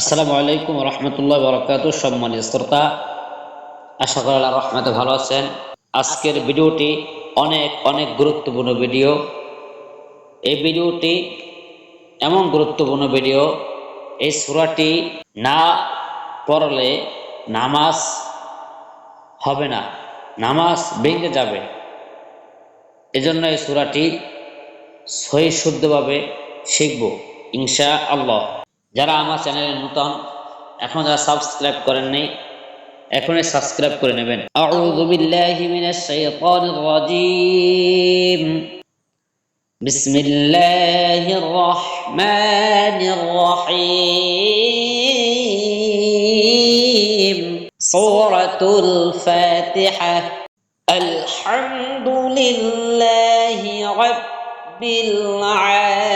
আসসালামু আলাইকুম রহমতুল্লাহ বরকাত সম্মানিত শ্রোতা। আশা করি আল্লাহ রহমতে ভালো আছেন। আজকের ভিডিওটি অনেক অনেক গুরুত্বপূর্ণ ভিডিও। এই ভিডিওটি এমন গুরুত্বপূর্ণ ভিডিও, এই সুরাটি না পড়লে নামাজ হবে না, নামাজ ভেঙে যাবে। এজন্য এই সুরাটি সহি শুদ্ধভাবে শিখব ইনশা আল্লাহ যারা আমার চ্যানেলে নতুন, এখন যারা সাবস্ক্রাইব করেন নাই, এখনই সাবস্ক্রাইব করে নেবেন। আউযু বিল্লাহি মিনাশ শাইতানির রাজীম। বিসমিল্লাহির রাহমানির রহিম। সূরাতুল ফাতিহা। আলহামদুলিল্লাহি রাব্বিল আলামিন।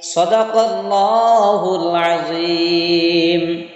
صدق الله العظيم